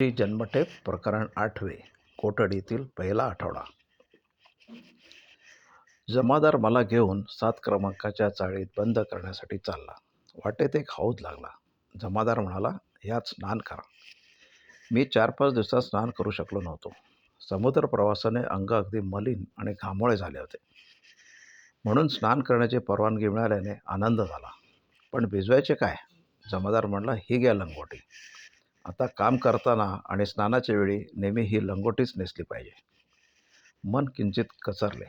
श्री जन्मठेप प्रकरण आठवे कोठडीतील पहिला आठवडा. जमादार मला घेऊन सात क्रमांकाच्या चाळीत बंद करण्यासाठी चालला. वाटेत एक हौद लागला. जमादार म्हणाला यात स्नान करा. मी चार पाच दिवसात स्नान करू शकलो नव्हतो. समुद्र प्रवासाने अंग अगदी मलिन आणि घामोळे झाले होते. म्हणून स्नान करण्याची परवानगी मिळाल्याने आनंद झाला. पण भिजवायचे काय? जमादार म्हणला ही घ्या लंगोटी. आता काम करताना आणि स्नानाच्या वेळी नेहमी ही लंगोटीच नेसली पाहिजे. मन किंचित कचरले.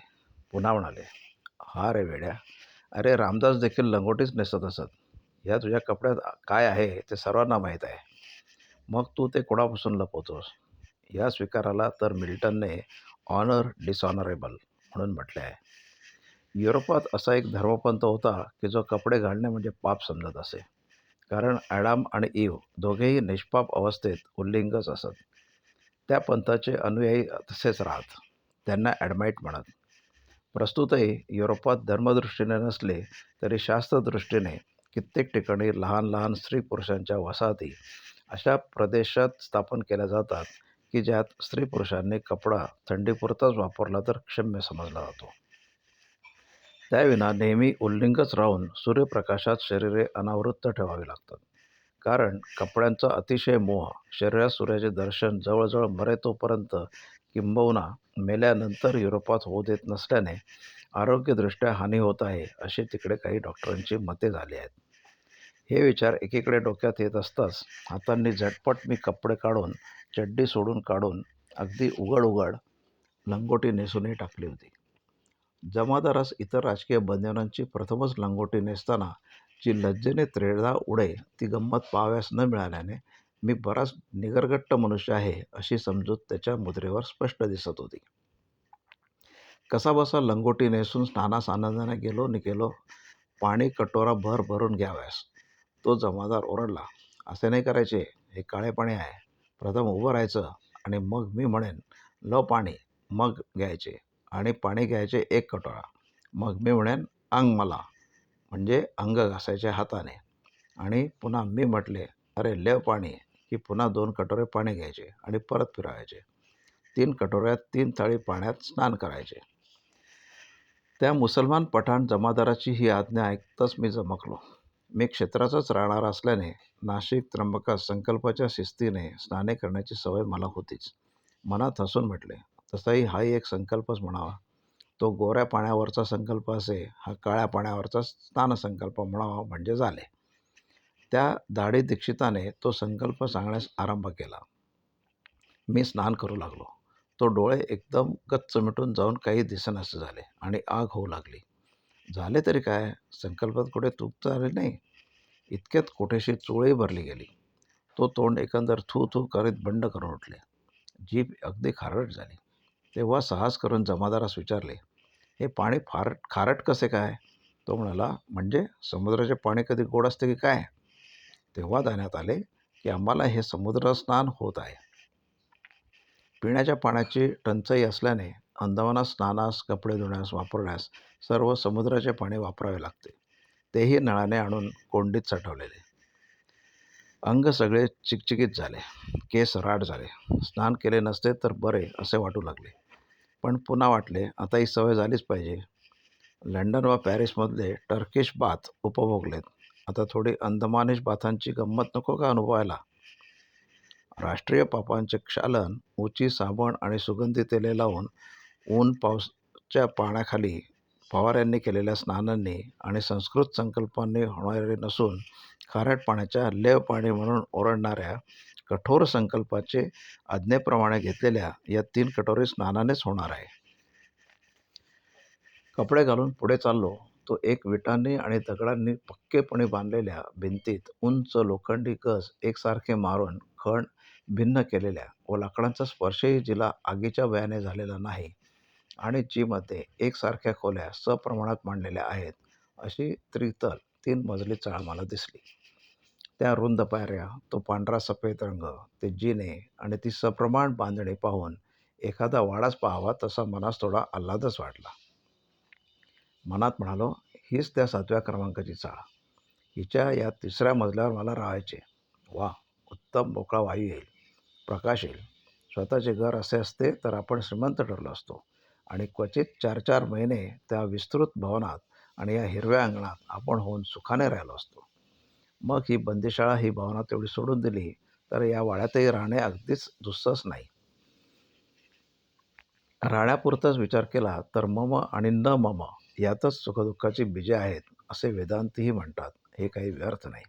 पुन्हा म्हणाले हा रे वेड्या अरे रामदास देखील लंगोटीच नेसत असत. या तुझ्या कपड्यात काय आहे ते सर्वांना माहीत आहे. मग तू ते कोणापासून लपवतोस या स्वीकाराला तर मिल्टनने ऑनर डिसऑनरेबल म्हणून म्हटले आहे. युरोपात असा एक धर्मपंथ होता की जो कपडे घालणे म्हणजे पाप समजत असे. कारण ॲडम आणि इव दोघेही निष्पाप अवस्थेत उल्लिंगच असत. त्या पंथाचे अनुयायी तसेच राहत. त्यांना ॲडमाईट म्हणत. प्रस्तुतही युरोपात धर्मदृष्टीने नसले तरी शास्त्रदृष्टीने कित्येक ठिकाणी लहान लहान स्त्री पुरुषांच्या वसाहती अशा प्रदेशात स्थापन केल्या जातात की ज्यात स्त्री पुरुषांनी कपडा थंडीपुरताच वापरला तर क्षम्य समजला जातो. त्याविना नेहमी उल्लिंगच राहून सूर्यप्रकाशात शरीरे अनावृत्त ठेवावी लागतात. कारण कपड्यांचा अतिशय मोह शरीरात सूर्याचे दर्शन जवळजवळ मरेतोपर्यंत किंबहुना मेल्यानंतर युरोपात होऊ देत नसल्याने आरोग्यदृष्ट्या हानी होत आहे असे तिकडे काही डॉक्टरांची मते झाली आहेत. हे विचार एकीकडे डोक्यात येत असताच हातांनी झटपट मी कपडे काढून चड्डी सोडून काढून अगदी उघड उघड लंगोटी नेसूनही टाकली होती. जमादारास इतर राजकीय बंधनांची प्रथमच लंगोटी नेसताना जी लज्जेने त्रेधा उडे ती गंमत पाहावयास न मिळाल्याने मी बराच निगरगट्ट मनुष्य आहे अशी समजूत त्याच्या मुद्रेवर स्पष्ट दिसत होती. कसाबसा लंगोटी नेसून स्नानास आनंदाने गेलो नि गेलो पाणी कटोरा भर भरून घ्याव्यास. तो जमादार ओरडला असे नाही करायचे हे काळे पाणी आहे. प्रथम उभं राहायचं आणि मग मी म्हणेन ल पाणी मग घ्यायचे. आणि पाणी घ्यायचे एक कटोरा. मग मी म्हणेन अंग मला. म्हणजे अंग घासायचे हाताने. आणि पुन्हा मी म्हटले अरे लेव पाणी की पुन्हा दोन कटोरे पाणी घ्यायचे आणि परत फिरवायचे. तीन कटोऱ्यात तीन थाळी पाण्यात स्नान करायचे. त्या मुसलमान पठाण जमादाराची ही आज्ञा ऐकताच मी जमकलो मी क्षेत्राचाच राहणार असल्याने नाशिक त्र्यंबका संकल्पाच्या शिस्तीने स्नाने करण्याची सवय मला होतीच. मनात हसून म्हटले तसाही हाही एक संकल्पच म्हणावा. तो गोऱ्या पाण्यावरचा संकल्प असे हा काळ्या पाण्यावरचा स्नानसंकल्प म्हणावा म्हणजे झाले. त्या दाढी दीक्षिताने तो संकल्प सांगण्यास आरंभ केला. मी स्नान करू लागलो. तो डोळे एकदम गच्च मिटून जाऊन काही दिसेनासे झाले आणि आग होऊ लागली. झाले तरी काय? संकल्पात कुठे चूक आले नाही. इतक्यात कोठेशी चोळी भरली गेली. तो तोंड एकंदर थू थू करीत बंड करून उठले. जीभ अगदी खारट झाली. तेव्हा साहस करून जमादारास विचारले हे पाणी फार खारट कसे काय? तो म्हणाला म्हणजे समुद्राचे पाणी कधी गोड असते की काय? तेव्हा जाण्यात आले की आम्हाला हे समुद्र स्नान होत आहे. पिण्याच्या पाण्याची टंचाई असल्याने अंदमानात स्नानास कपडे धुण्यास वापरण्यास सर्व समुद्राचे पाणी वापरावे लागते. तेही नळाने आणून कोंडीत साठवलेले. अंग सगळे चिकचिकीत झाले. केस राट झाले. स्नान केले नसते तर बरे असे वाटू लागले. पण पुन्हा वाटले आता ही सवय झालीच पाहिजे. लंडन व पॅरिसमधले टर्किश बाथ उपभोगलेत. आता थोडी अंदमानिश बाथांची गंमत नको का अनुभवायला? राष्ट्रीय पापांचे क्षालन उची साबण आणि सुगंधी तेले लावून ऊन पावसाच्या पाण्याखाली फवाऱ्यांनी केलेल्या स्नानांनी आणि संस्कृत संकल्पांनी होणारे नसून खारट पाण्याच्या लेव पाणी म्हणून ओरडणाऱ्या कठोर संकल्पाचे आज्ञेप्रमाणे घेतलेल्या या तीन कटोरी स्नानानेच होणार आहे. कपडे घालून पुढे चाललो तो एक विटांनी आणि दगडांनी पक्केपणे बांधलेल्या भिंतीत उंच लोखंडी गज एकसारखे मारून खण भिन्न केलेल्या व लाकडांचा स्पर्शही जिला आगीच्या वयाने झालेला नाही आणि जीमध्ये एकसारख्या खोल्या सप्रमाणात मांडलेल्या आहेत अशी त्रितल तीन मजली चाळ मला दिसली. त्या रुंद पायऱ्या तो पांढरा सफेद रंग ते जिने आणि ती सप्रमाण बांधणे पाहून एखादा वाडाच पाहावा तसा मनास थोडा आल्हादच वाटला. मनात म्हणालो हीच त्या सातव्या क्रमांकाची चाळ. हिच्या या तिसऱ्या मजल्यावर मला राहायचे वा उत्तम मोकळा वायू येईल. प्रकाश येईल. स्वतःचे घर असे असते तर आपण श्रीमंत ठरलो असतो. आणि क्वचित चार चार महिने त्या विस्तृत भवनात आणि या हिरव्या अंगणात आपण होऊन सुखाने राहिलो असतो. मग ही बंदिशाळा ही भावना तेवढी सोडून दिली. तर या वाड्यातही राहणे अगदीच दुस्सच नाही. राहण्यापुरताच विचार केला तर मम आणि न मम यातच सुखदुःखाची बीजे आहेत असे वेदांतही म्हणतात. हे काही व्यर्थ नाही.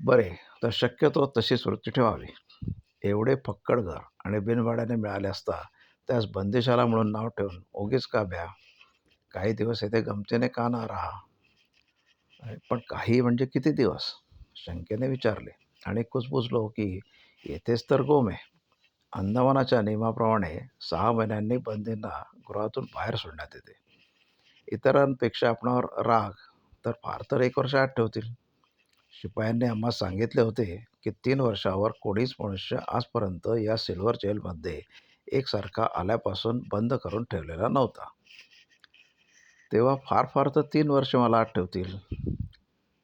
बरे तर शक्यतो तशीच वृत्ती ठेवावी. एवढे फक्कड घर आणि बिनवाड्याने मिळाले असता त्यास बंदिशाला म्हणून नाव ठेवून उगीच का ब्या? काही दिवस येथे गमतीने का ना राहा? पण काही म्हणजे किती दिवस? शंकेने विचारले. आणि कुजबुजलो की येथेच तर गोम आहे. अंदमानाच्या नियमाप्रमाणे सहा महिन्यांनी बंदींना गृहातून बाहेर सोडण्यात येते. इतरांपेक्षा आपणावर राग तर फार तर एक वर्ष आत ठेवतील. शिपायांनी आम्हा सांगितले होते की तीन वर्षावर कोणीच मनुष्य आजपर्यंत या सिल्वर जेलमध्ये एकसारखा आल्यापासून बंद करून ठेवलेला नव्हता. तेव्हा फार फार तर तीन वर्ष मला आठवतील ठेवतील.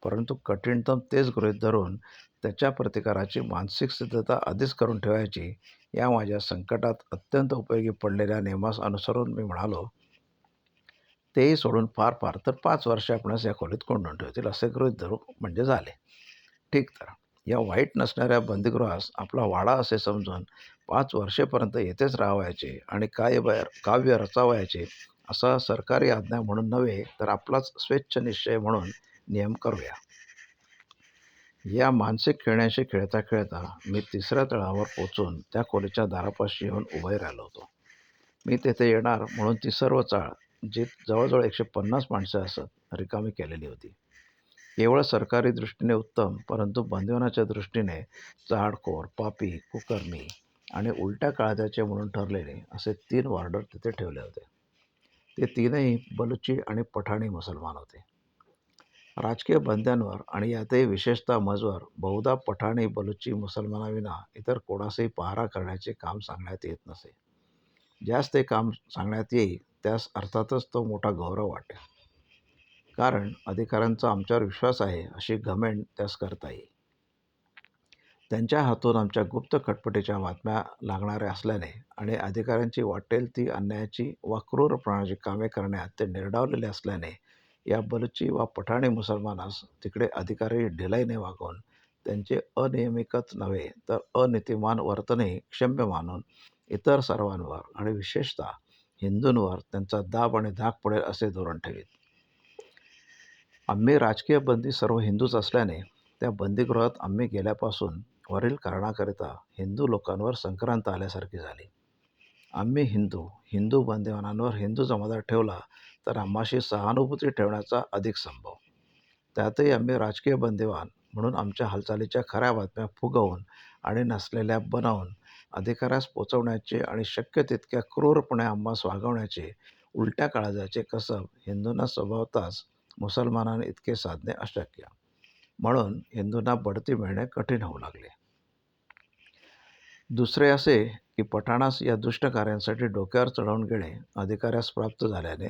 परंतु कठीणतम तेच गृहीत धरून त्याच्या प्रतिकाराची मानसिक सिद्धता आधीच करून ठेवायची या माझ्या संकटात अत्यंत उपयोगी पडलेल्या नियमास अनुसरून मी म्हणालो तेही सोडून फार फार तर पाच वर्ष आपणास या खोलीत कोंडून ठेवतील असे गृहित धरू म्हणजे झाले. ठीक तर या वाईट नसणाऱ्या बंदीगृहास आपला वाडा असे समजून पाच वर्षेपर्यंत येथेच राहावयाचे आणि काय बाहेर काव्य रचावयाचे असा सरकारी आज्ञा म्हणून नव्हे तर आपलाच स्वेच्छ निश्चय म्हणून नियम करूया. या मानसिक खेळण्याशी खेळता खेळता मी तिसऱ्या तळावर पोचून त्या खोलीच्या दारापाशी येऊन उभे राहिलो होतो. मी तेथे येणार म्हणून ती सर्व चाळ जी जवळजवळ एकशे पन्नास माणसं असत रिकामी केलेली होती. केवळ सरकारी दृष्टीने उत्तम परंतु बंदिवनाच्या दृष्टीने चाडखोर पापी कुकर्मी आणि उलट्या काळजाचे म्हणून ठरलेले असे तीन वॉर्डर तिथे ठेवले होते. ते तीनही बलुची आणि पठाणी मुसलमान होते. राजकीय बंद्यांवर आणि यातही विशेषतः मजवर बहुधा पठाणी बलुची मुसलमानाविना इतर कोणासही पहारा करण्याचे काम सांगण्यात येत नसे. ज्यास ते काम सांगण्यात येईल त्यास अर्थातच तो मोठा गौरव वाटेल. कारण अधिकाऱ्यांचा आमच्यावर विश्वास आहे अशी घमेंड त्यास करता येईल. त्यांच्या हातून आमच्या गुप्त खटपटीच्या बातम्या लागणाऱ्या असल्याने आणि अधिकाऱ्यांची वाटेल ती अन्यायाची वा क्रूरपणाची कामे करण्यात ते निर्डावलेले असल्याने या बलुची वा पठाणी मुसलमानास तिकडे अधिकारी ढिलाईने वागवून त्यांचे अनियमिकच नव्हे तर अनितिमान वर्तनही क्षम्य मानून इतर सर्वांवर आणि विशेषतः हिंदूंवर त्यांचा दाब आणि धाक पडेल असे धोरण ठेवीत. आम्ही राजकीय बंदी सर्व हिंदूच असल्याने त्या बंदीगृहात आम्ही गेल्यापासून वरील कारणाकरिता हिंदू लोकांवर संक्रांत आल्यासारखी झाली. आम्ही हिंदू हिंदू बंदिवानांवर हिंदू जमादार ठेवला तर आम्हाशी सहानुभूती ठेवण्याचा अधिक संभव. त्यातही आम्ही राजकीय बंदिवान म्हणून आमच्या हालचालीच्या खऱ्या बातम्या फुगवून आणि नसलेल्या बनवून अधिकाऱ्यास पोचवण्याचे आणि शक्य तितक्या क्रूरपणे आम्हास वागवण्याचे उलट्या काळजाचे कसब हिंदूंना स्वभावताच मुसलमानांना इतके साधणे अशक्य. म्हणून हिंदूंना बढती मिळणे कठीण होऊ लागले. दुसरे असे की पठाणास या दुष्ट कार्यांसाठी डोक्यावर चढवून घेणे अधिकाऱ्यास प्राप्त झाल्याने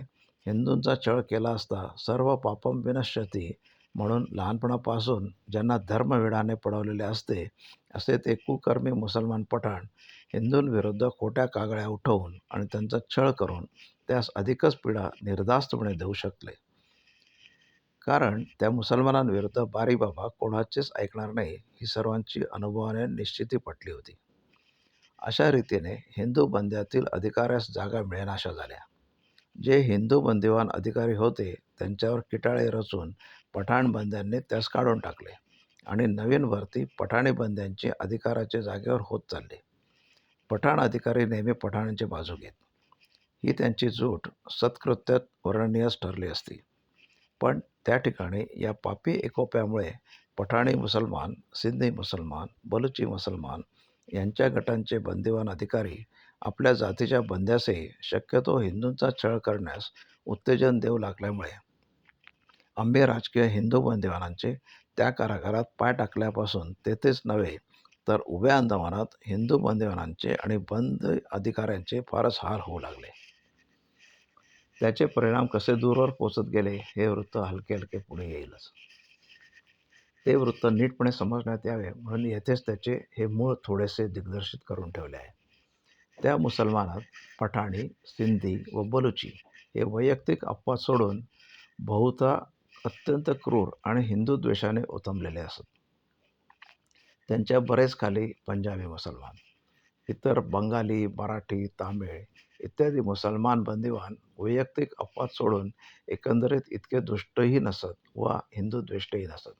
हिंदूंचा छळ केला असता सर्व पापम विनश्यती म्हणून लहानपणापासून ज्यांना धर्मविडाने पडवलेले असते असे ते कुकर्मी मुसलमान पठाण हिंदूंविरुद्ध खोट्या कागळ्या उठवून आणि त्यांचा छळ करून त्यास अधिकच पीडा निर्धास्तपणे देऊ शकले. कारण त्या मुसलमानांविरुद्ध बारी बाबा कोणाचेच ऐकणार नाही ही सर्वांची अनुभवाने निश्चिती पटली होती. अशा रीतीने हिंदू बंद्यातील अधिकाऱ्यास जागा मिळेनाशा झाल्या. जे हिंदू बंदिवान अधिकारी होते त्यांच्यावर किटाळे रचून पठाण बंद्यांनी त्यास काढून टाकले आणि नवीन भरती पठाणी बंद्यांची अधिकाराच्या जागेवर होत चालली. पठाण अधिकारी नेहमी पठाणांची बाजू घेत. ही त्यांची जूट सत्कृत्यात वर्णनीयच ठरली असती. पण त्या ठिकाणी या पापी एकोप्यामुळे पठाणी मुसलमान सिंधी मुसलमान बलुची मुसलमान यांच्या गटांचे बंदिवान अधिकारी आपल्या जातीच्या बंद्यासही शक्यतो हिंदूंचा छळ करण्यास उत्तेजन देऊ लागल्यामुळे आंबे राजकीय हिंदू बंदिवानांचे त्या कारागारात पाय टाकल्यापासून तेथेच नव्हे तर उभ्या अंदमानात हिंदू बंदिवानांचे आणि बंद अधिकाऱ्यांचे फारच हाल होऊ लागले. त्याचे परिणाम कसे दूरवर पोचत गेले हे वृत्त हलके हलके पुढे येईलच. ते वृत्त नीटपणे समजण्यात यावे म्हणून येथेच त्याचे हे मूळ थोडेसे दिग्दर्शित करून ठेवले आहे. त्या मुसलमानात पठाणी सिंधी व बलुची हे वैयक्तिक अपवाद सोडून बहुधा अत्यंत क्रूर आणि हिंदू द्वेषाने ओथंबलेले असत. त्यांच्या बरेच खाली पंजाबी मुसलमान इतर बंगाली मराठी तामिळ इत्यादी मुसलमान बंदिवान वैयक्तिक अपवाद सोडून एकंदरीत इतके दुष्टही नसत व हिंदू द्वेष्टही नसत.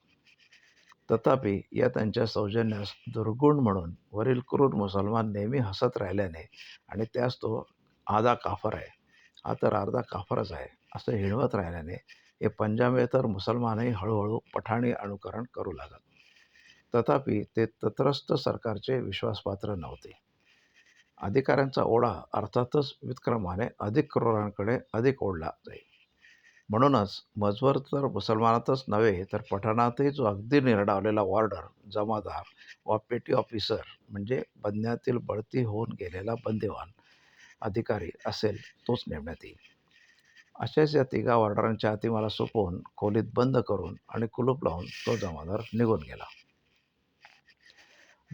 तथापि या त्यांच्या सौजन्यास दुर्गुण म्हणून वरील क्रूर मुसलमान नेहमी हसत राहिल्याने आणि त्यास तो आधा काफर आहे. हा तर अर्धा काफरच आहे असं हिणवत राहिल्याने हे पंजाबेतर मुसलमानही हळूहळू पठाणी अनुकरण करू लागत. तथापि ते तत्रस्थ सरकारचे विश्वासपात्र नव्हते. अधिकाऱ्यांचा ओढा अर्थातच वितक्रमाने अधिक क्रोरांकडे अधिक ओढला जाईल. म्हणूनच मजवर तर मुसलमानातच नव्हे तर पठाणातही जो अगदी निरडावलेला वॉर्डर जमादार वा पेटी ऑफिसर म्हणजे बनण्यातील बढती होऊन गेलेला बंदिवान अधिकारी असेल तोच नेमण्यात येईल. अशाच या तिघा वॉर्डरांच्या हाती मला सोपवून खोलीत बंद करून आणि कुलूप लावून तो जमादार निघून गेला.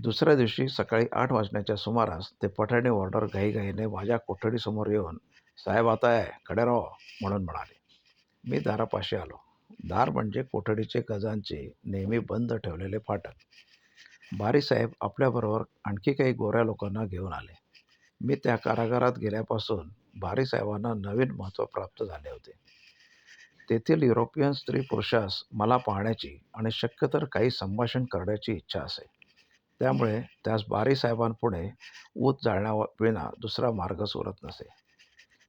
दुसऱ्या दिवशी सकाळी आठ वाजण्याच्या सुमारास ते पठाणी वॉर्डर घाईघाईने माझ्या कोठडीसमोर येऊन साहेब आता आहे. कडे राहो म्हणून म्हणाले. मी दारापाशी आलो. दार म्हणजे कोठडीचे गजांचे नेहमी बंद ठेवलेले फाटक. बारीसाहेब आपल्याबरोबर आणखी काही गोऱ्या लोकांना घेऊन आले. मी त्या कारागारात गेल्यापासून बारीसाहेबांना नवीन महत्त्व प्राप्त झाले होते. तेथील युरोपियन स्त्री पुरुषास मला पाहण्याची आणि शक्यतर काही संभाषण करण्याची इच्छा असे. त्यामुळे त्यास बारीसाहेबांपुढे ऊत जाळण्याविना दुसरा मार्गच उरत नसे.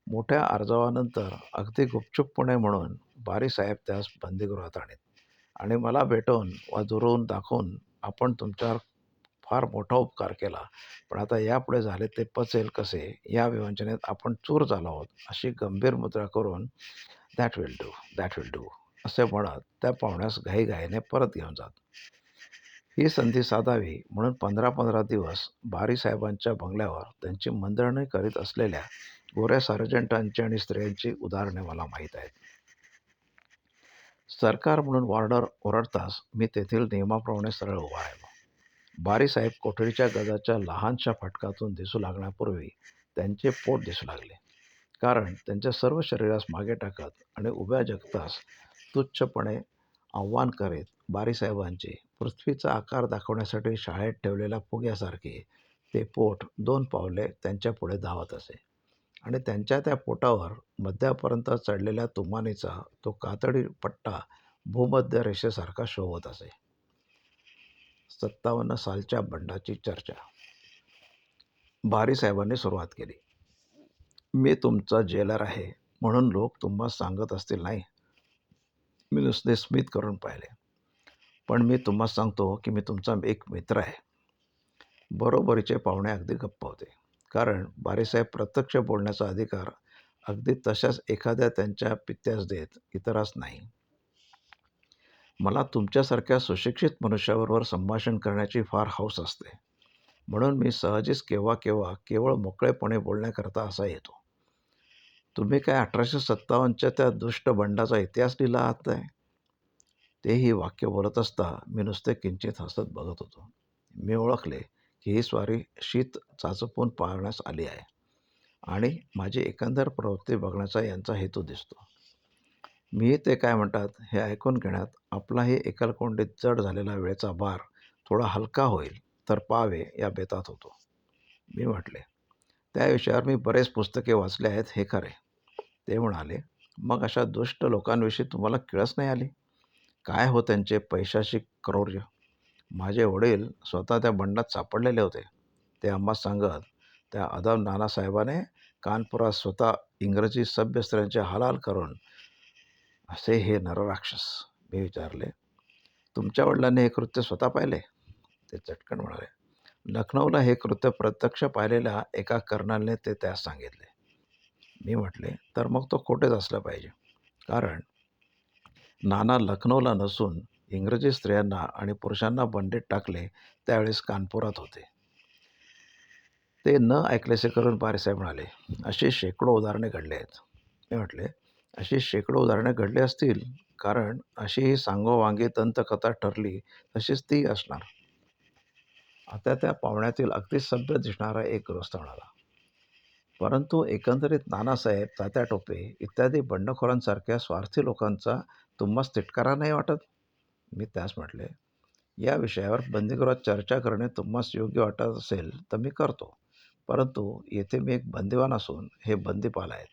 मोठ्या अर्जावानंतर अगदी गुपचूपपणे म्हणून बारीसाहेब त्यास बंदीगृहात आणत. आणि मला भेटून वा दुरवून दाखवून आपण तुमच्यावर फार मोठा उपकार केला पण आता यापुढे झाले ते पचेल कसे या विवंचनेत आपण चूर झालो आहोत अशी गंभीर मुद्रा करून that will do that will do असे म्हणत त्या पाहुण्यास घाईघाईने परत घेऊन जात. ही संधी साधावी. म्हणून पंधरा पंधरा दिवस बारीसाहेबांच्या बंगल्यावर त्यांची मंदळणी करीत असलेल्या गोऱ्या सार्जंटांची आणि स्त्रियांची उदाहरणे मला माहीत आहेत. सरकार म्हणून वॉर्डर ओरडताच मी तेथील नियमाप्रमाणे सरळ उभा राहिलो बारीसाहेब कोठडीच्या गजाच्या लहानशा फटकातून दिसू लागण्यापूर्वी त्यांचे पोट दिसू लागले. कारण त्यांच्या सर्व शरीरास मागे टाकत आणि उभ्या जगतास तुच्छपणे आव्हान करीत बारीसाहेबांचे पृथ्वीचा आकार दाखवण्यासाठी शाळेत ठेवलेल्या फुग्यासारखे ते पोट दोन पावले त्यांच्या पुढे धावत असे. आणि त्यांच्या त्या पोटावर मध्यापर्यंत चढलेल्या तुमानीचा तो कातडी पट्टा भूमध्य रेषेसारखा शोभत असे. सत्तावन्न सालच्या बंडाची चर्चा. बारीसाहेबांनी सुरुवात केली. मी तुमचा जेलर आहे म्हणून लोक तुम्हाला सांगत असतील नाही मी नुसते स्मित करून पाहिले. पण मी तुम्हाला सांगतो की मी तुमचा एक मित्र आहे. बरोबरीचे पाहुणे अगदी गप्प होते. कारण बारीसाहेब प्रत्यक्ष बोलण्याचा अधिकार अगदी तशाच एखाद्या त्यांच्या पित्यास देत इतरास नाही. मला तुमच्यासारख्या सुशिक्षित मनुष्याबरोबर संभाषण करण्याची फार हौस असते. म्हणून मी सहजीच केव्हा केव्हा केवळ मोकळेपणे बोलण्याकरता असा येतो. तुम्ही काय अठराशे सत्तावन्नच्या त्या दुष्ट बंडाचा इतिहास लिहिला आहात काय? तेही वाक्य बोलत असता मी नुसते किंचित हसत बघत होतो. मी ओळखले की ही स्वारी शीत चाचपून पाळण्यास आली आहे आणि माझी एकंदर प्रवृत्ती बघण्याचा यांचा हेतू दिसतो. मी ते काय म्हणतात हे ऐकून घेण्यात आपलाही एकलकोंडीत जड झालेला वेळेचा भार थोडा हलका होईल तर पावे या बेतात होतो. मी म्हटले त्या विषयावर मी बरेच पुस्तके वाचले आहेत हे खरे. ते म्हणाले मग अशा दुष्ट लोकांविषयी तुम्हाला किळस नाही आली? काय हो त्यांचे पैशाशी क्रौर्य? माझे वडील स्वतः त्या बंडात सापडलेले होते. ते आम्हा सांगत त्या अदम नानासाहेबाने कानपुरात स्वतः इंग्रजी सभ्य स्त्रियांचे हलाल करून असे हे नरराक्षस. मी विचारले तुमच्या वडिलांनी हे कृत्य स्वतः पाहिले? ते चटकन म्हणाले लखनौला हे कृत्य प्रत्यक्ष पाहिलेल्या एका कर्नलने ते त्यास सांगितले. मी म्हटले तर मग तो खोटेच असला पाहिजे. कारण नाना लखनौला नसून इंग्रजी स्त्रियांना आणि पुरुषांना बंडीत टाकले त्यावेळेस कानपुरात होते. ते न ऐकलेसे करून पारेसाहेब म्हणाले अशी शेकडो उदाहरणे घडली आहेत. मी म्हटले अशी शेकडो उदाहरणे घडली असतील कारण अशी ही सांगोवांगी दंतकथा ठरली तशीच ती असणार. आता त्या पाहुण्यातील अगदी सभ्य दिसणारा एक गृहस्थ म्हणाला परंतु एकंदरीत नानासाहेब तात्या टोपे इत्यादी बंडखोरांसारख्या स्वार्थी लोकांचा तुम्हास तिटकारा नाही वाटत? मी त्यास म्हटले या विषयावर बंदीगृहात चर्चा करणे तुम्हास योग्य वाटत असेल तर मी करतो परंतु येथे मी एक बंदिवान असून हे बंदीपाल आहेत.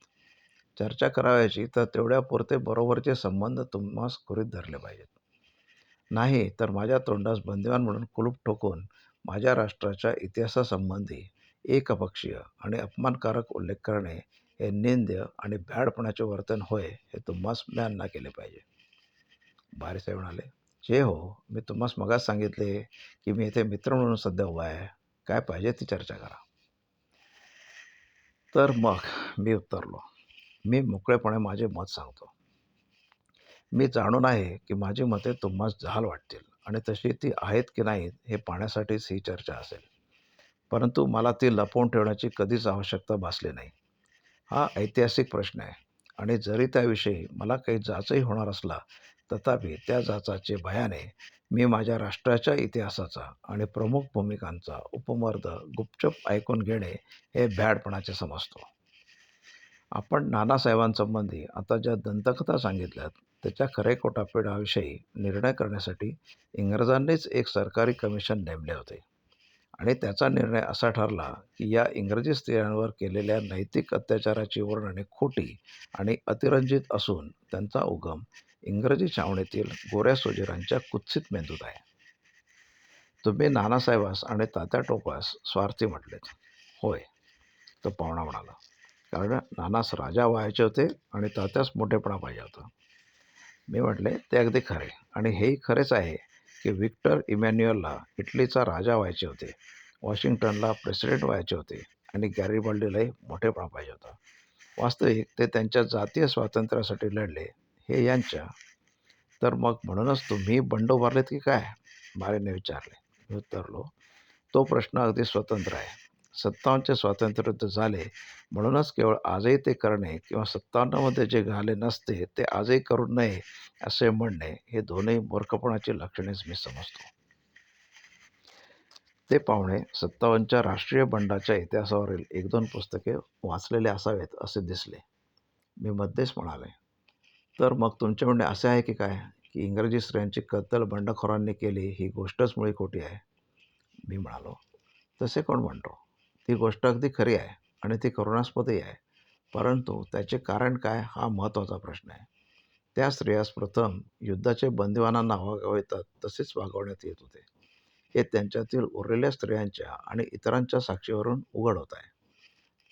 चर्चा करावयाची तर तेवढ्यापुरते बरोबरचे संबंध तुम्हास गृहीत धरले पाहिजेत. नाही तर माझ्या तोंडास बंदिवान म्हणून कुलूप ठोकून माझ्या राष्ट्राच्या इतिहासासंबंधी एकपक्षीय आणि अपमानकारक उल्लेख करणे हे निंद्य आणि भ्याडपणाचे वर्तन होय हे तुम्हास म्यांना केले पाहिजे. बारीसाहेब म्हणाले जे हो मी तुम्हास मगाच सांगितले की मी इथे मित्र म्हणून सध्या उभा आहे. काय पाहिजे ती चर्चा करा. तर मग मी उत्तरलो. मी मोकळेपणे माझे मत सांगतो. मी जाणून आहे की माझी मते तुम्हास जहाल वाटतील. आणि तशी ती आहेत की नाहीत हे पाहण्यासाठीच ही चर्चा असेल. परंतु मला ती लपवून ठेवण्याची कधीच आवश्यकता भासली नाही. हा ऐतिहासिक प्रश्न आहे आणि जरी त्याविषयी मला काही जाचही होणार असला तथापि त्या जाचाचे भयाने मी माझ्या राष्ट्राच्या इतिहासाचा आणि प्रमुख भूमिकांचा उपमर्द गुपचूप ऐकून घेणे हे भ्याडपणाचे समजतो. आपण नानासाहेबांसंबंधी आता ज्या दंतकथा सांगितल्यात त्याच्या खरेखोटापेडाविषयी निर्णय करण्यासाठी इंग्रजांनीच एक सरकारी कमिशन नेमले होते. आणि त्याचा निर्णय असा ठरला की या इंग्रजी स्त्रियांवर केलेल्या नैतिक अत्याचाराची वर्णने खोटी आणि अतिरंजित असून त्यांचा उगम इंग्रजी छावणीतील गोऱ्या सोजिरांच्या कुत्सित मेंदूत आहे. तुम्ही नानासाहेबास आणि तात्या टोपास स्वार्थी म्हटलेत. होय तो पाहुणा म्हणाला. कारण नानास राजा व्हायचे होते आणि तात्यास मोठेपणा पाहिजे होता. मी म्हटले ते अगदी खरे. आणि हेही खरेच आहे की विक्टर इमॅन्युअलला इटलीचा राजा व्हायचे होते वॉशिंग्टनला प्रेसिडेंट व्हायचे होते आणि गॅरिबाल्डीलाही मोठेपणा पाहिजे होता. वास्तविक ते त्यांच्या जातीय स्वातंत्र्यासाठी लढले हे यांच्या. तर मग म्हणूनच तुम्ही बंड उभारलेत की काय? बारेने विचारले. मी उत्तरलो तो प्रश्न अगदी स्वतंत्र आहे. सत्तावन्नचे स्वातंत्र्य झाले. म्हणूनच केवळ आजही ते करणे किंवा सत्तावन्नमध्ये जे घाले नसते ते आजही करू नये असे म्हणणे हे दोन्ही मूर्खपणाची लक्षणेच मी समजतो. ते पाहुणे सत्तावन्नच्या राष्ट्रीय बंडाच्या इतिहासावरील एक दोन पुस्तके वाचलेले असावेत असे दिसले. मी मध्येच म्हणाले तर मग तुमचे म्हणणे असे आहे की काय? की इंग्रजी स्त्रियांची कत्तल बंडखोरांनी केली ही गोष्टच मुळी खोटी आहे. मी म्हणालो तसे कोण म्हणतो? ती गोष्ट अगदी खरी आहे आणि ती करुणास्पदही आहे. परंतु त्याचे कारण काय हा महत्त्वाचा प्रश्न आहे. त्या स्त्रियास प्रथम युद्धाचे बंदिवानांना वागवतात तसेच वागवण्यात येत होते. हे त्यांच्यातील उरलेल्या स्त्रियांच्या आणि इतरांच्या साक्षीवरून उघड होत आहे.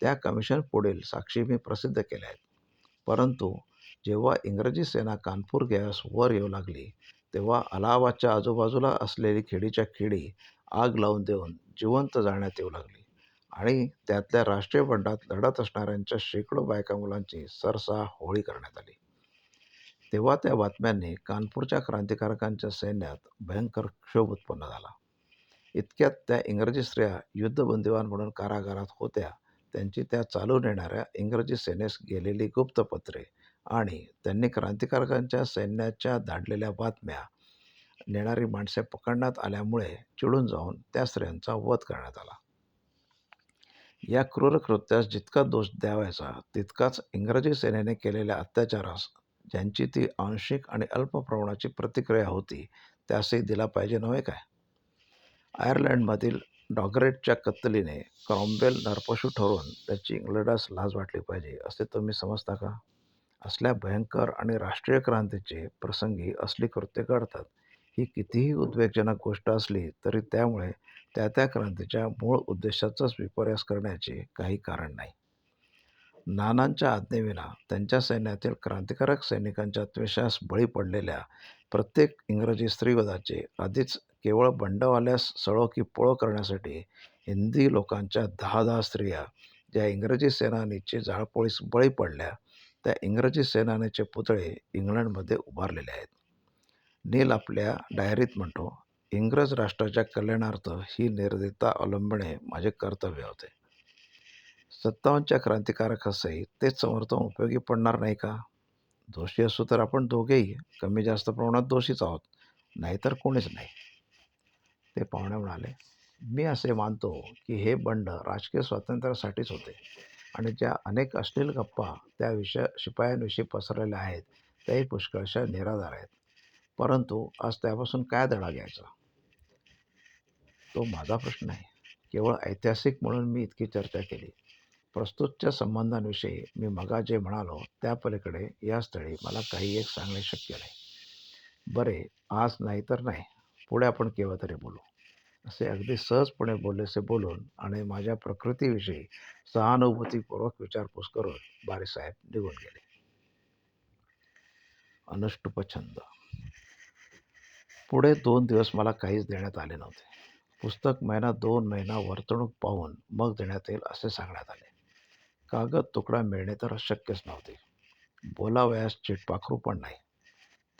त्या कमिशन पुढील साक्षी मी प्रसिद्ध केल्या आहेत. परंतु जेव्हा इंग्रजी सेना कानपूर गॅस वर येऊ लागली तेव्हा अलाहाबादच्या आजूबाजूला असलेली खेडीच्या खेडी आग लावून देऊन जिवंत जाण्यात येऊ लागली. आणि त्यातल्या राष्ट्रीय बंडात लढत असणाऱ्यांच्या शेकडो बायका मुलांची सरसा होळी करण्यात आली. तेव्हा त्या बातम्यांनी कानपूरच्या क्रांतिकारकांच्या सैन्यात भयंकर क्षोभ उत्पन्न झाला. इतक्यात त्या इंग्रजी स्त्रिया युद्धबंदीवान म्हणून कारागारात होत्या. त्यांची त्या चालू नेणाऱ्या इंग्रजी सेनेस गेलेली गुप्तपत्रे आणि त्यांनी क्रांतिकारकांच्या सैन्याच्या धाडलेल्या बातम्या नेणारी माणसे पकडण्यात आल्यामुळे चिडून जाऊन त्या स्त्रियांचा वध करण्यात आला. या क्रूर कृत्यास जितका दोष द्यावायचा तितकाच इंग्रजी सेनेने केलेल्या अत्याचारास ज्यांची ती आंशिक आणि अल्प प्रमाणाची प्रतिक्रिया होती त्यासही दिला पाहिजे नव्हे काय? आयर्लंडमधील डॉगरेटच्या कत्तलीने क्रॉम्बेल नरपशू ठरवून त्याची इंग्लंडास लाज वाटली पाहिजे असे तुम्ही समजता का? असल्या भयंकर आणि राष्ट्रीय क्रांतीचे प्रसंगी असली कृत्य घडतात. ही कितीही उद्वेगजनक गोष्ट असली तरी त्यामुळे त्या त्या क्रांतीच्या मूळ उद्देशाचाच विपर्यास करण्याचे काही कारण नाही. नानांच्या आज्ञेविना त्यांच्या सैन्यातील क्रांतिकारक सैनिकांच्या त्वेषास बळी पडलेल्या प्रत्येक इंग्रजी स्त्रीवधाचे आधीच केवळ बंडवाल्यास सळो की पोळो करण्यासाठी हिंदी लोकांच्या दहा दहा स्त्रिया ज्या इंग्रजी सेनानीचे जाळपोळीस बळी पडल्या त्या इंग्रजी सेनानीचे पुतळे इंग्लंडमध्ये उभारलेले आहेत. नील आपल्या डायरीत म्हणतो इंग्रज राष्ट्राच्या कल्याणार्थ ही निर्दयता अवलंबणे माझे कर्तव्य होते. सत्तावन्नच्या क्रांतिकारकासही तेच समर्थन उपयोगी पडणार नाही का? दोषी असू तर आपण दोघेही कमी जास्त प्रमाणात दोषीच आहोत नाहीतर कोणीच नाही. ते पाहुणे म्हणाले मी असे मानतो की हे बंड राजकीय स्वातंत्र्यासाठीच होते आणि ज्या अनेक अश्लील गप्पा त्या विषय शिपायांविषयी पसरलेल्या आहेत त्याही पुष्कळशा निराधार आहेत. परंतु आज त्यापासून काय धडा घ्यायचा? तो माझा प्रश्न आहे. केवळ ऐतिहासिक म्हणून मी इतकी चर्चा केली. प्रस्तुतच्या संबंधांविषयी मी मगा जे म्हणालो त्या पलीकडे या स्थळी मला काही एक सांगणे शक्य नाही. बरे आज नाही तर नाही. पुढे आपण केव्हा तरी बोलू. असे अगदी सहजपणे बोललेसे बोलून आणि माझ्या प्रकृतीविषयी सहानुभूतीपूर्वक विचारपूस करून बारीसाहेब निघून गेले. अनुष्टुप छंद पुढे दोन दिवस मला काहीच देण्यात आले नव्हते. पुस्तक महिना दोन महिना वर्तणूक पाहून मग देण्यात येईल असे सांगण्यात आले. कागद तुकडा मिळणे तर शक्यच नव्हते. बोलावयास चिटपाखरू पण नाही.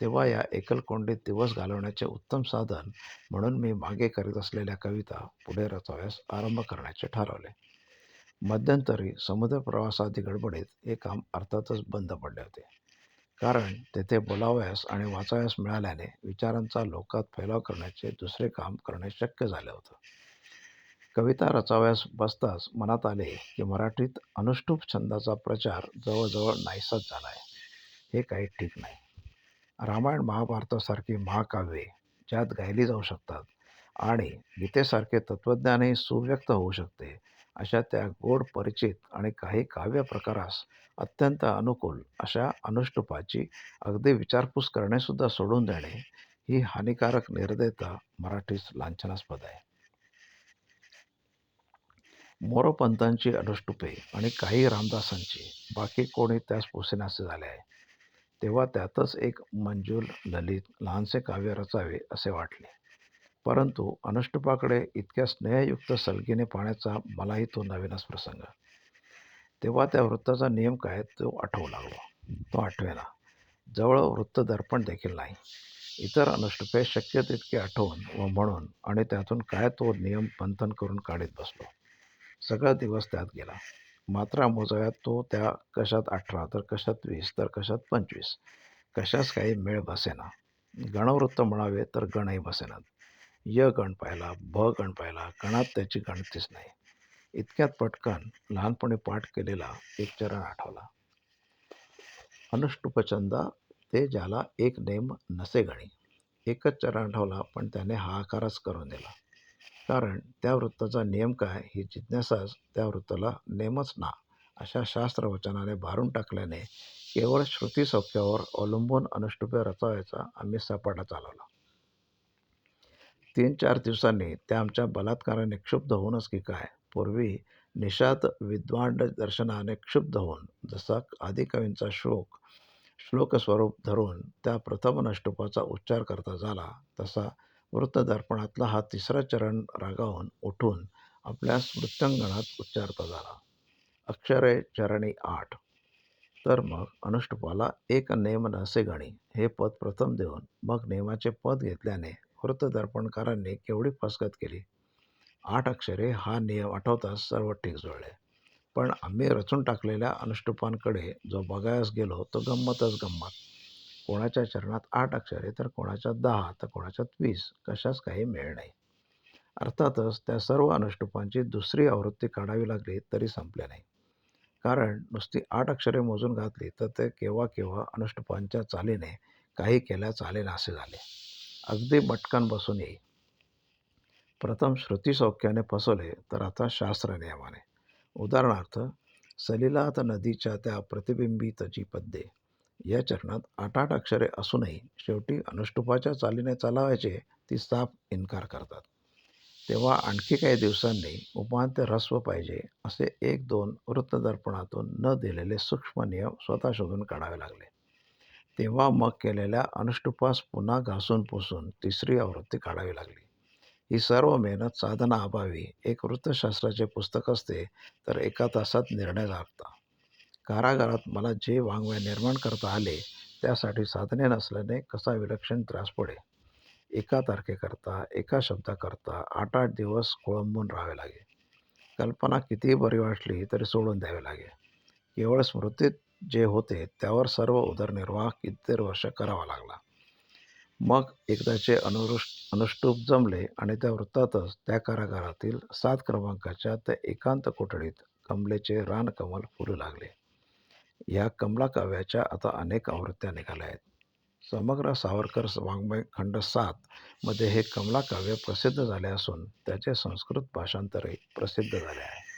तेव्हा या एकलकोंडीत दिवस घालवण्याचे उत्तम साधन म्हणून मी मागे करीत असलेल्या कविता पुढे रचाव्यास आरंभ करण्याचे ठरवले. मध्यंतरी समुद्र प्रवासादी गडबडीत हे काम अर्थातच बंद पडले होते. कारण तेथे बोलावयास आणि वाचावयास मिळाल्याने विचारांचा लोकात फैलाव करण्याचे दुसरे काम करणे शक्य झाले होतं. कविता रचावयास बसताच मनात आले की मराठीत अनुष्टुप छंदाचा प्रचार जवळजवळ नाहीसाच झाला आहे. हे काही ठीक नाही. रामायण महाभारतासारखी महाकाव्ये ज्यात गायली जाऊ शकतात आणि गीतेसारखे तत्त्वज्ञानही सुव्यक्त होऊ शकते अशा त्या गोड परिचित आणि काही काव्य प्रकारास अत्यंत अनुकूल अशा अनुष्टुपाची अगदी विचारपूस करणेसुद्धा सोडून देणे ही हानिकारक निर्दयता मराठीस लांछनास्पद आहे. मोरोपंतांची अनुष्टुपे आणि काही रामदासांची बाकी कोणी त्यास पोसेनासे झाले आहे. तेव्हा त्यातच एक मंजूल ललित लहानसे काव्य रचावे असे वाटले. परंतु अनुष्टुपाकडे इतक्या स्नेहयुक्त सलगीने पाहण्याचा मलाही तो नवीनच प्रसंग. तेव्हा त्या वृत्ताचा नियम काय? तो आठवू लागलो. तो आठवेना. जवळ वृत्त दर्पण देखील नाही. इतर अनुष्टुपे शक्य तितके आठवून व म्हणून आणि त्यातून काय तो नियम मंथन करून काढीत बसलो. सगळा दिवस त्यात गेला. मात्र मोजव्यात तो त्या कशात अठरा तर कशात वीस तर कशात पंचवीस. कशाच काही मेळ बसेना. गणवृत्त म्हणावे तर गणही बसेनात. य गण पाहिला भ गण पाहिला कणात त्याची गणतीच नाही. इतक्यात पटकन लहानपणी पाठ केलेला एक चरण आठवला. अनुष्टुपचंदा ते ज्याला एक नेम नसे गणी. एकच चरण आठवला पण त्याने हाहाकारच करून दिला. कारण त्या वृत्ताचा नियम काय ही जिज्ञासाच त्या वृत्ताला नेमच ना अशा शास्त्रवचनाने भारून टाकल्याने केवळ श्रुतीसौख्यावर अवलंबून अनुष्टुपे रचावायचा आम्ही सपाटा चालवला. तीन चार दिवसांनी त्या आमच्या बलात्काराने क्षुब्ध होऊनच की काय? पूर्वी निषाद विद्वांड दर्शनाने क्षुब्ध होऊन जसा आदिकवींचा श्लोक श्लोकस्वरूप धरून त्या प्रथम अनुष्टुपाचा उच्चार करता झाला तसा वृत्तदर्पणातला हा तिसरा चरण रागावून उठून आपल्या स्मृत्यंगणात उच्चारता झाला. अक्षरे चरणी आठ. तर मग अनुष्टुपाला एक नेम नसे गणी हे पद प्रथम देऊन मग नेमाचे पद घेतल्याने वृत्तदर्पणकारांनी केवढी फसगत केली? आठ अक्षरे हा नियम आठवताच सर्व ठीक जुळले. पण आम्ही रचून टाकलेल्या अनुष्टुपांकडे जो बघायस गेलो तो गंमतच गंमत. कोणाच्या चरणात आठ अक्षरे तर कोणाच्या दहा तर कोणाच्यात वीस कशाच काही मेळ नाही. अर्थातच त्या सर्व अनुष्टुपांची दुसरी आवृत्ती काढावी लागली तरी संपल्या नाही. कारण नुसती आठ अक्षरे मोजून घातली तर ते केव्हा केव्हा अनुष्टुपांच्या चालीने काही केल्या चालेनासे झाले. अगदी मटकन येई प्रथम श्रुतीसौख्याने फसवले तर आता शास्त्र नियमाने. उदाहरणार्थ सलिलात नदीच्या त्या प्रतिबिंबितची पद्ये या चरणात आठ आठ अक्षरे असूनही शेवटी अनुष्टुपाच्या चालीने चालावायचे ती साफ इन्कार करतात. तेव्हा आणखी काही दिवसांनी उपांत्य ह्रस्व पाहिजे असे एक दोन वृत्तदर्पणातून न दिलेले सूक्ष्म नियम स्वतः शोधून काढावे लागले. तेव्हा मग केलेल्या अनुष्टुपास पुन्हा घासून पुसून तिसरी आवृत्ती काढावी लागली. ही सर्व मेहनत साधनाअभावी एक वृत्तशास्त्राचे पुस्तक असते तर एका तासात निर्णय लागता. कारागारात मला जे वाङ्मय निर्माण करता आले त्यासाठी साधने नसल्याने कसा विलक्षण त्रास पडे एका तारखेकरता एका शब्दाकरता आठ आठ दिवस खोळंबून राहावे लागे. कल्पना कितीही बरी वाटली तरी सोडून द्यावी लागे. केवळ स्मृतीत जे होते त्यावर सर्व उदरनिर्वाह कित्येक वर्ष करावा लागला? मग एकदाचे अनुरुष अनुष्टूप जमले आणि त्या वृत्तातच त्या कारागारातील सात क्रमांकाच्या त्या एकांत कोठडीत कमलेचे रानकमल फुलू लागले. या कमला काव्याच्या आता अनेक आवृत्त्या निघाल्या आहेत. समग्र सावरकर वाङ्मय खंड सात मध्ये हे कमला काव्य प्रसिद्ध झाले असून त्याचे संस्कृत भाषांतरही प्रसिद्ध झाले आहे.